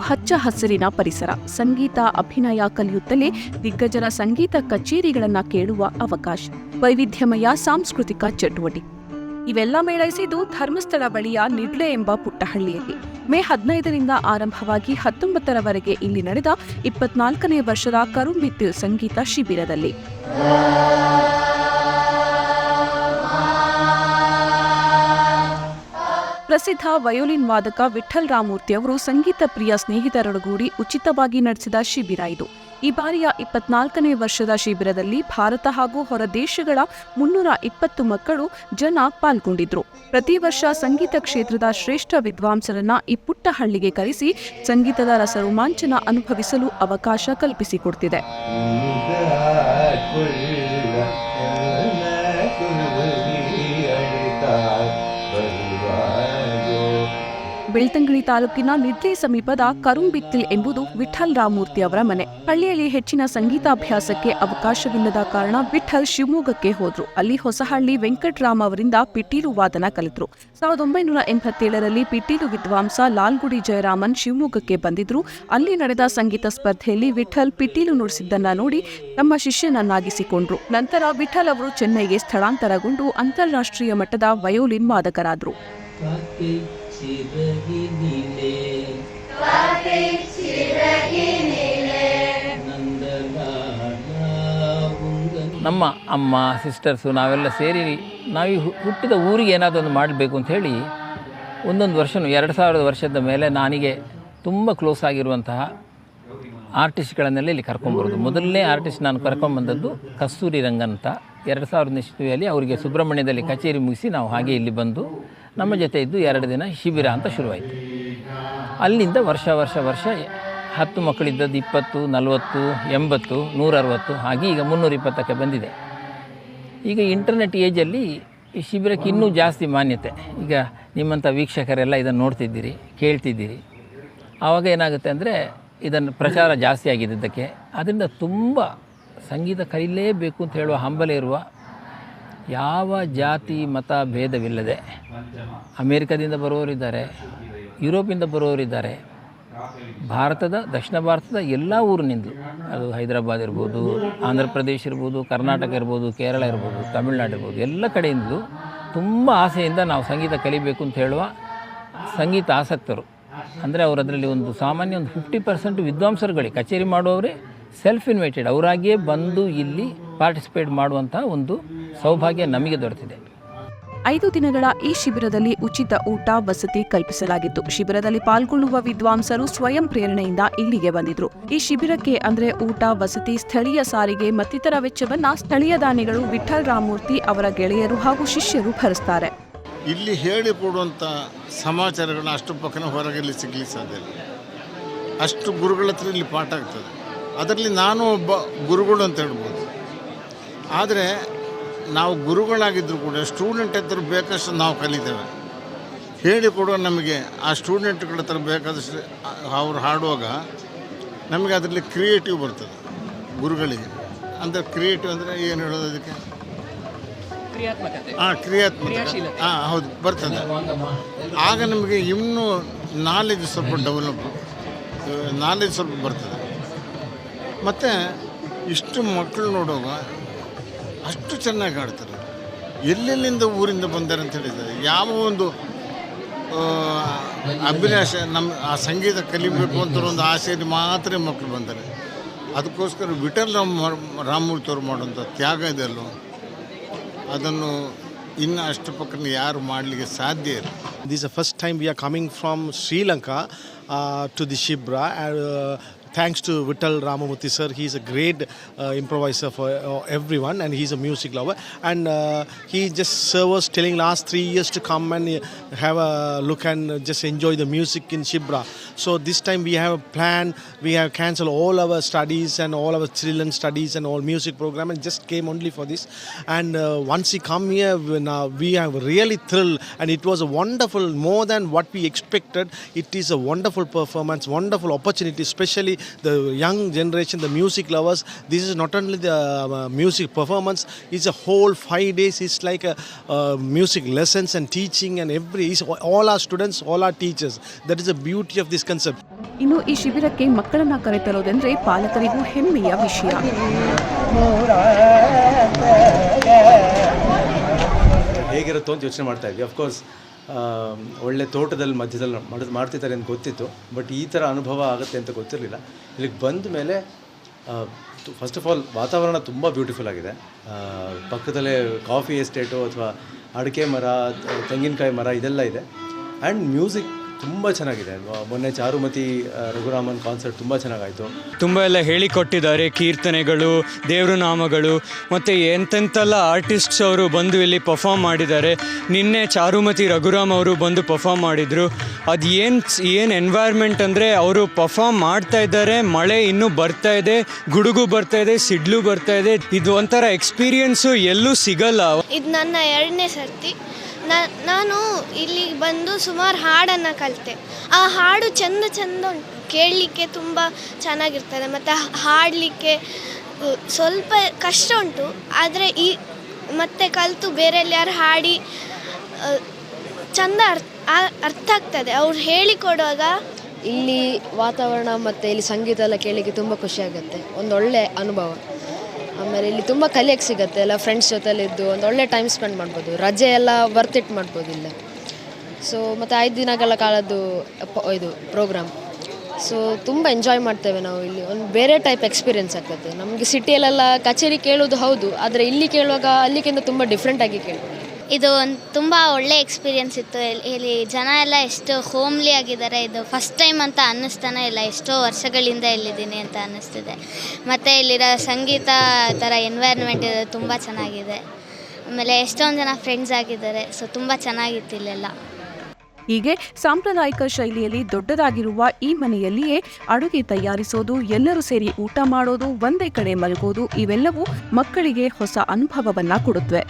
ಹಚ್ಚ ಹಸಿರಿನ ಪರಿಸರ, ಸಂಗೀತ, ಅಭಿನಯ ಕಲಿಯುತ್ತಲೇ ದಿಗ್ಗಜರ ಸಂಗೀತ ಕಚೇರಿಗಳನ್ನು ಕೇಳುವ ಅವಕಾಶ. ವೈವಿಧ್ಯಮಯ ಸಾಂಸ್ಕೃತಿಕ ಚಟುವಟಿಕೆ ಇವೆಲ್ಲ ಮೇಳೈಸಿದ್ದು ಧರ್ಮಸ್ಥಳ ಬಳಿಯ ನಿಡ್ಲೆ ಎಂಬ ಪುಟ್ಟಹಳ್ಳಿಯಲ್ಲಿ. ಮೇ ಹದಿನೈದರಿಂದ ಆರಂಭವಾಗಿ ಹತ್ತೊಂಬತ್ತರವರೆಗೆ ಇಲ್ಲಿ ನಡೆದ ಇಪ್ಪತ್ನಾಲ್ಕನೇ ವರ್ಷದ ಕರುಂಬಿತ್ತಿಲ್ ಸಂಗೀತ ಶಿಬಿರದಲ್ಲಿ. ಪ್ರಸಿದ್ಧ ವಯೋಲಿನ್ ವಾದಕ ವಿಠಲ್ ರಾಮೂರ್ತಿ ಅವರು ಸಂಗೀತ ಪ್ರಿಯ ಸ್ನೇಹಿತರೊಡಗೂಡಿ ಉಚಿತವಾಗಿ ನಡೆಸಿದ ಶಿಬಿರ ಇದು. ಈ ಬಾರಿಯ ಇಪ್ಪತ್ನಾಲ್ಕನೇ ವರ್ಷದ ಶಿಬಿರದಲ್ಲಿ ಭಾರತ ಹಾಗೂ ಹೊರ ದೇಶಗಳ ಮುನ್ನೂರ ಇಪ್ಪತ್ತು ಮಕ್ಕಳು ಜನ ಪಾಲ್ಗೊಂಡಿದ್ರು. ಪ್ರತಿ ವರ್ಷ ಸಂಗೀತ ಕ್ಷೇತ್ರದ ಶ್ರೇಷ್ಠ ವಿದ್ವಾಂಸರನ್ನ ಈ ಪುಟ್ಟ ಹಳ್ಳಿಗೆ ಕರೆಸಿ ಸಂಗೀತದ ರಸರೋಮಾಂಚನ ಅನುಭವಿಸಲು ಅವಕಾಶ ಕಲ್ಪಿಸಿಕೊಡ್ತಿದೆ. ಬೆಳ್ತಂಗಡಿ ತಾಲೂಕಿನ ನಿಡ್ಲಿ ಸಮೀಪದ ಕರುಂಬಿತ್ತಿಲ್ ಎಂಬುದು ವಿಠಲ್ ರಾಮೂರ್ತಿ ಅವರ ಮನೆ. ಹಳ್ಳಿಯಲ್ಲಿ ಹೆಚ್ಚಿನ ಸಂಗೀತಾಭ್ಯಾಸಕ್ಕೆ ಅವಕಾಶವಿಲ್ಲದ ಕಾರಣ ವಿಠಲ್ ಶಿವಮೊಗ್ಗಕ್ಕೆ ಹೋದ್ರು. ಅಲ್ಲಿ ಹೊಸಹಳ್ಳಿ ವೆಂಕಟರಾಮ್ ಅವರಿಂದ ಪಿಟೀಲು ವಾದನ ಕಲಿತರು. ಸಾವಿರದ ಒಂಬೈನೂರ ಎಂಬತ್ತೇಳರಲ್ಲಿ ಪಿಟೀಲು ವಿದ್ವಾಂಸ ಲಾಲ್ಗುಡಿ ಜಯರಾಮನ್ ಶಿವಮೊಗ್ಗಕ್ಕೆ ಬಂದಿದ್ರು. ಅಲ್ಲಿ ನಡೆದ ಸಂಗೀತ ಸ್ಪರ್ಧೆಯಲ್ಲಿ ವಿಠಲ್ ಪಿಟೀಲು ನುಡಿಸಿದ್ದನ್ನ ನೋಡಿ ತಮ್ಮ ಶಿಷ್ಯನನ್ನಾಗಿಸಿಕೊಂಡ್ರು. ನಂತರ ವಿಠಲ್ ಅವರು ಚೆನ್ನೈಗೆ ಸ್ಥಳಾಂತರಗೊಂಡು ಅಂತಾರಾಷ್ಟ್ರೀಯ ಮಟ್ಟದ ವಯೋಲಿನ್ ವಾದಕರಾದರು ನಮ್ಮ ಅಮ್ಮ ಸಿಸ್ಟರ್ಸು ನಾವೆಲ್ಲ ಸೇರಿ ನಾವು ಹುಟ್ಟಿದ ಊರಿಗೆ ಏನಾದರೂ ಒಂದು ಮಾಡಬೇಕು ಅಂತ ಹೇಳಿ ಒಂದೊಂದು ವರ್ಷನು ಎರಡು ಸಾವಿರದ ವರ್ಷದ ಮೇಲೆ ನನಗೆ ತುಂಬ ಕ್ಲೋಸ್ ಆಗಿರುವಂತಹ ಆರ್ಟಿಸ್ಟ್ಗಳನ್ನೆಲ್ಲ ಇಲ್ಲಿ ಕರ್ಕೊಂಬರೋದು ಮೊದಲನೇ ಆರ್ಟಿಸ್ಟ್ ನಾನು ಕರ್ಕೊಂಬಂದದ್ದು ಕಸ್ತೂರಿ ರಂಗ ಅಂತ. ಎರಡು ಸಾವಿರದ ಇಸ್ವಿಯಲ್ಲಿ ಅವರಿಗೆ ಸುಬ್ರಹ್ಮಣ್ಯದಲ್ಲಿ ಕಚೇರಿ ಮುಗಿಸಿ ನಾವು ಹಾಗೆ ಇಲ್ಲಿ ಬಂದು ನಮ್ಮ ಜೊತೆ ಇದ್ದು ಎರಡು ದಿನ ಶಿಬಿರ ಅಂತ ಶುರುವಾಯಿತು. ಅಲ್ಲಿಂದ ವರ್ಷ ವರ್ಷ ವರ್ಷ ಹತ್ತು ಮಕ್ಕಳಿದ್ದದ್ದು ಇಪ್ಪತ್ತು, ನಲವತ್ತು, ಎಂಬತ್ತು, ನೂರರವತ್ತು, ಹಾಗೆ ಈಗ ಮುನ್ನೂರ ಇಪ್ಪತ್ತಕ್ಕೆ ಬಂದಿದೆ. ಈಗ ಇಂಟರ್ನೆಟ್ ಏಜಲ್ಲಿ ಈ ಶಿಬಿರಕ್ಕೆ ಇನ್ನೂ ಜಾಸ್ತಿ ಮಾನ್ಯತೆ. ಈಗ ನಿಮ್ಮಂಥ ವೀಕ್ಷಕರೆಲ್ಲ ಇದನ್ನು ನೋಡ್ತಿದ್ದೀರಿ, ಕೇಳ್ತಿದ್ದೀರಿ. ಆವಾಗ ಏನಾಗುತ್ತೆ ಅಂದರೆ ಇದನ್ನು ಪ್ರಚಾರ ಜಾಸ್ತಿ ಆಗಿದ್ದಕ್ಕೆ ಅದರಿಂದ ತುಂಬ ಸಂಗೀತ ಕಲೀಲೇಬೇಕು ಅಂತ ಹೇಳುವ ಹಂಬಲ ಇರುವ ಯಾವ ಜಾತಿ ಮತ ಭೇದವಿಲ್ಲದೆ ಅಮೇರಿಕದಿಂದ ಬರುವವರಿದ್ದಾರೆ ಯುರೋಪಿಂದ ಬರುವವರಿದ್ದಾರೆ ಭಾರತದ, ದಕ್ಷಿಣ ಭಾರತದ ಎಲ್ಲ ಊರಿನಿಂದಲೂ. ಅದು ಹೈದರಾಬಾದ್ ಇರ್ಬೋದು, ಆಂಧ್ರ ಪ್ರದೇಶ ಇರ್ಬೋದು, ಕರ್ನಾಟಕ ಇರ್ಬೋದು, ಕೇರಳ ಇರ್ಬೋದು, ತಮಿಳ್ನಾಡು ಇರ್ಬೋದು, ಎಲ್ಲ ಕಡೆಯಿಂದಲೂ ತುಂಬ ಆಸೆಯಿಂದ ನಾವು ಸಂಗೀತ ಕಲಿಬೇಕು ಅಂತ ಹೇಳುವ ಸಂಗೀತ ಆಸಕ್ತರು. ಅಂದರೆ ಅವರು ಅದರಲ್ಲಿ ಒಂದು ಸಾಮಾನ್ಯ ಒಂದು ಫಿಫ್ಟಿ ಪರ್ಸೆಂಟ್ ವಿದ್ವಾಂಸರುಗಳಿಗೆ ಕಚೇರಿ ಮಾಡುವವರೇ ಸೆಲ್ಫ್ ಇನ್ವೈಟೆಡ್ ಅವರಾಗಿಯೇ ಬಂದು ಇಲ್ಲಿ ಪಾರ್ಟಿಸಿಪೇಟ್ ಮಾಡುವಂಥ ಒಂದು ಸೌಭಾಗ್ಯ ನಮಗೆ ದೊರೆತಿದೆ. ಐದು ದಿನಗಳ ಈ ಶಿಬಿರದಲ್ಲಿ ಉಚಿತ ಊಟ ವಸತಿ ಕಲ್ಪಿಸಲಾಗಿತ್ತು. ಶಿಬಿರದಲ್ಲಿ ಪಾಲ್ಗೊಳ್ಳುವ ವಿದ್ವಾಂಸರು ಸ್ವಯಂ ಪ್ರೇರಣೆಯಿಂದ ಇಲ್ಲಿಗೆ ಬಂದಿದ್ರು. ಈ ಶಿಬಿರಕ್ಕೆ ಅಂದ್ರೆ ಊಟ ವಸತಿ ಸ್ಥಳೀಯ ಸಾರಿಗೆ ಮತ್ತಿತರ ವೆಚ್ಚವನ್ನ ಸ್ಥಳೀಯ ದಾನಿಗಳು ವಿಠಲ್ ರಾಮೂರ್ತಿ ಅವರ ಗೆಳೆಯರು ಹಾಗೂ ಶಿಷ್ಯರು ಭರಿಸ್ತಾರೆ. ಇಲ್ಲಿ ಹೇಳಿಕೊಡುವಂಥ ಸಮಾಚಾರಗಳನ್ನ ಅಷ್ಟು ಪಕ್ಕನ ಹೊರಗೆಲ್ಲಿ ಸಿಗಲಿ ಸಾಧ್ಯ ಇಲ್ಲ. ಅಷ್ಟು ಗುರುಗಳ ಹತ್ರ ಇಲ್ಲಿ ಪಾಠ ಆಗ್ತದೆ. ಅದರಲ್ಲಿ ನಾನು ಒಬ್ಬ ಗುರುಗಳು ಅಂತ ಹೇಳ್ಬೋದು. ಆದರೆ ನಾವು ಗುರುಗಳಾಗಿದ್ದರೂ ಕೂಡ ಸ್ಟೂಡೆಂಟ್ ಹತ್ರ ಬೇಕಷ್ಟು ನಾವು ಕಲಿತೇವೆ. ಹೇಳಿಕೊಡುವ ನಮಗೆ ಆ ಸ್ಟೂಡೆಂಟ್ಗಳ ಹತ್ರ ಬೇಕಾದಷ್ಟು ಅವ್ರು ಹಾಡುವಾಗ ನಮಗೆ ಅದರಲ್ಲಿ ಕ್ರಿಯೇಟಿವ್ ಬರ್ತದೆ ಗುರುಗಳಿಗೆ. ಅಂದರೆ ಕ್ರಿಯೇಟಿವ್ ಅಂದರೆ ಏನು ಹೇಳೋದು ಅದಕ್ಕೆ? ಹಾಂ ಕ್ರಿಯಾತ್ಮಕ ಹಾಂ ಹೌದು ಬರ್ತದೆ. ಆಗ ನಮಗೆ ಇನ್ನೂ ನಾಲೆಜ್ ಸ್ವಲ್ಪ ಡೆವಲಪ್ ನಾಲೆಜ್ ಸ್ವಲ್ಪ ಬರ್ತದೆ. ಮತ್ತು ಇಷ್ಟು ಮಕ್ಕಳು ನೋಡುವಾಗ ಅಷ್ಟು ಚೆನ್ನಾಗಿ ಆಡ್ತಾರೆ. ಎಲ್ಲೆಲ್ಲಿಂದ ಊರಿಂದ ಬಂದಾರೆ ಅಂತ ಹೇಳಿದ್ದಾರೆ ಯಾವ ಒಂದು ಅಭಿಲಾಷ ನಮ್ಮ ಆ ಸಂಗೀತ ಕಲಿಬೇಕು ಅಂತ ಒಂದು ಆಸೆಯಲ್ಲಿ ಮಾತ್ರ ಮಕ್ಕಳು ಬಂದಾರೆ. ಅದಕ್ಕೋಸ್ಕರ ವಿಠಲ್ ರಾಮ್ ರಾಮಮೂರ್ತಿ ಅವರು ಮಾಡುವಂಥ ತ್ಯಾಗ ಇದೆಯಲ್ಲೋ ಅದನ್ನು ಇನ್ನು ಅಷ್ಟು ಪಕ್ಕನ ಯಾರು ಮಾಡಲಿಕ್ಕೆ ಸಾಧ್ಯ ಇಲ್ಲ. This is the first time we are coming from Sri Lanka uh, thanks to Vittal Ramamurthy sir, he is a great uh, improviser for uh, everyone, and he's a music lover. And uh, he just served us telling last three years to come and have a look and just enjoy the music in Shibra. So this time we have a plan. We have cancelled all our studies and all our children's studies and all music program and just came only for this. And uh, once he come here, we, now we have really thrilled, and it was a wonderful, more than what we expected. It is a wonderful performance, wonderful opportunity, especially the young generation, the music lovers. This is not only the uh, music performance; it's a whole five days. It's like a music lessons and teaching and every. All our students, all our teachers. That is the beauty of this concept. ಇನ್ನು ಈ ಶಿಬಿರಕ್ಕೆ ಮಕ್ಕಳನ್ನ ಕರೆತರೋದೆಂದ್ರೆ ಪಾಲಕರಿಗೂ ಹೆಮ್ಮೆಯ ವಿಷಯ. ಹೇಗಿರುತ್ತೋ ಅಂತ ಯೋಚನೆ ಮಾಡ್ತಾ ಇದ್ವಿ. ಅಫ್ಕೋರ್ಸ್ ಒಳ್ಳೆ ತೋಟದಲ್ಲಿ ಮಧ್ಯದಲ್ಲಿ ಮಾಡ್- ಮಾಡ್ತಿದ್ದಾರೆ ಅಂತ ಗೊತ್ತಿತ್ತು. ಬಟ್ ಈ ಥರ ಅನುಭವ ಆಗುತ್ತೆ ಅಂತ ಗೊತ್ತಿರಲಿಲ್ಲ. ಇಲ್ಲಿಗೆ ಬಂದ ಮೇಲೆ ಫಸ್ಟ್ ಆಫ್ ಆಲ್ ವಾತಾವರಣ ತುಂಬ ಬ್ಯೂಟಿಫುಲ್ ಆಗಿದೆ. ಪಕ್ಕದಲ್ಲೇ ಕಾಫಿ ಎಸ್ಟೇಟು ಅಥವಾ ಅಡಿಕೆ ಮರ ತೆಂಗಿನಕಾಯಿ ಮರ ಇದೆಲ್ಲ ಇದೆ. ಆ್ಯಂಡ್ ಮ್ಯೂಸಿಕ್ ತುಂಬ ಚೆನ್ನಾಗಿದೆ. ಅಲ್ವಾ ಮೊನ್ನೆ ಚಾರುಮತಿ ರಘುರಾಮನ್ ಕಾನ್ಸರ್ಟ್ ತುಂಬ ಚೆನ್ನಾಗಾಯಿತು. ತುಂಬ ಎಲ್ಲ ಹೇಳಿಕೊಟ್ಟಿದ್ದಾರೆ ಕೀರ್ತನೆಗಳು ದೇವ್ರ ನಾಮಗಳು ಮತ್ತು ಎಂತೆಂತೆಲ್ಲ ಆರ್ಟಿಸ್ಟ್ಸ್ ಅವರು ಬಂದು ಇಲ್ಲಿ ಪರ್ಫಾಮ್ ಮಾಡಿದ್ದಾರೆ. ನಿನ್ನೆ ಚಾರುಮತಿ ರಘುರಾಮ್ ಅವರು ಬಂದು ಪರ್ಫಾಮ್ ಮಾಡಿದರು. ಅದು ಏನು ಏನು ಎನ್ವೈರ್ಮೆಂಟ್ ಅಂದರೆ ಅವರು ಪರ್ಫಾಮ್ ಮಾಡ್ತಾ ಇದ್ದಾರೆ ಮಳೆ ಇನ್ನೂ ಬರ್ತಾ ಇದೆ ಗುಡುಗು ಬರ್ತಾ ಇದೆ ಸಿಡ್ಲು ಬರ್ತಾ ಇದೆ. ಇದು ಒಂಥರ ಎಕ್ಸ್ಪೀರಿಯನ್ಸು ಎಲ್ಲೂ ಸಿಗಲ್ಲ. ಇದು ನನ್ನ ಎರಡನೇ ಸರ್ತಿ. ನಾನು ಇಲ್ಲಿಗೆ ಬಂದು ಸುಮಾರು ಹಾಡನ್ನು ಕಲಿತೆ. ಆ ಹಾಡು ಚಂದ ಚಂದ ಉಂಟು. ಕೇಳಲಿಕ್ಕೆ ತುಂಬ ಚೆನ್ನಾಗಿರ್ತದೆ. ಮತ್ತು ಹಾಡಲಿಕ್ಕೆ ಸ್ವಲ್ಪ ಕಷ್ಟ ಉಂಟು. ಆದರೆ ಈ, ಮತ್ತೆ ಕಲಿತು ಬೇರೆಯಲ್ಲಿ ಯಾರು ಹಾಡಿ ಚಂದ ಅರ್ಥ ಅರ್ಥ ಆಗ್ತದೆ. ಅವ್ರು ಹೇಳಿಕೊಡುವಾಗ ಇಲ್ಲಿ ವಾತಾವರಣ ಮತ್ತು ಇಲ್ಲಿ ಸಂಗೀತ ಎಲ್ಲ ಕೇಳಲಿಕ್ಕೆ ತುಂಬ ಖುಷಿಯಾಗುತ್ತೆ ಒಂದೊಳ್ಳೆ ಅನುಭವ. ಆಮೇಲೆ ಇಲ್ಲಿ ತುಂಬ ಕಲಿಯಕ್ಕೆ ಸಿಗುತ್ತೆ, ಎಲ್ಲ ಫ್ರೆಂಡ್ಸ್ ಜೊತೆಲಿದ್ದು ಒಂದು ಒಳ್ಳೆ ಟೈಮ್ ಸ್ಪೆಂಡ್ ಮಾಡ್ಬೋದು. ರಜೆ ಎಲ್ಲ ವರ್ತ್ ಇಟ್ ಮಾಡ್ಬೋದು ಇಲ್ಲ. ಸೊ ಮತ್ತು ಐದು ದಿನಗಳ ಕಾಲದ್ದು ಇದು ಪ್ರೋಗ್ರಾಮ್ ಸೊ ತುಂಬ ಎಂಜಾಯ್ ಮಾಡ್ತೇವೆ ನಾವು ಇಲ್ಲಿ. ಒಂದು ಬೇರೆ ಟೈಪ್ ಎಕ್ಸ್ಪೀರಿಯೆನ್ಸ್ ಆಗ್ತದೆ. ನಮಗೆ ಸಿಟಿಯಲ್ಲೆಲ್ಲ ಕಚೇರಿ ಕೇಳೋದು ಹೌದು, ಆದರೆ ಇಲ್ಲಿ ಕೇಳುವಾಗ ಅಲ್ಲಿಗಿಂತ ತುಂಬ ಡಿಫ್ರೆಂಟಾಗಿ ಕೇಳ್ಬೋದು. ಇದು ಒಂದು ತುಂಬ ಒಳ್ಳೆ ಎಕ್ಸ್ಪೀರಿಯನ್ಸ್ ಇತ್ತು. ಇಲ್ಲಿ- ಜನ ಎಲ್ಲ ಎಷ್ಟು ಹೋಮ್ಲಿ ಆಗಿದ್ದಾರೆ. ಇದು ಫಸ್ಟ್ ಟೈಮ್ ಅಂತ ಅನ್ನಿಸ್ತಾನೆ ಇಲ್ಲ. ಎಷ್ಟೋ ವರ್ಷಗಳಿಂದ ಇಲ್ಲಿದ್ದೀನಿ ಅಂತ ಅನ್ನಿಸ್ತಿದೆ. ಮತ್ತು ಇಲ್ಲಿರೋ ಸಂಗೀತ ಥರ ಎನ್ವೈರ್ಮೆಂಟ್ ಇದೆ ತುಂಬ ಚೆನ್ನಾಗಿದೆ. ಆಮೇಲೆ ಎಷ್ಟೊಂದು ಜನ ಫ್ರೆಂಡ್ಸ್ ಆಗಿದ್ದಾರೆ. ಸೊ ತುಂಬ ಚೆನ್ನಾಗಿತ್ತು ಇಲ್ಲೆಲ್ಲ. ಹೀಗೆ ಸಾಂಪ್ರದಾಯಿಕ ಶೈಲಿಯಲ್ಲಿ ದೊಡ್ಡದಾಗಿರುವ ಈ ಮನೆಯಲ್ಲಿಯೇ ಅಡುಗೆ ತಯಾರಿಸೋದು, ಎಲ್ಲರೂ ಸೇರಿ ಊಟ ಮಾಡೋದು, ಒಂದೇ ಕಡೆ ಮಲಗೋದು, ಇವೆಲ್ಲವೂ ಮಕ್ಕಳಿಗೆ ಹೊಸ ಅನುಭವವನ್ನು ಕೊಡುತ್ತವೆ.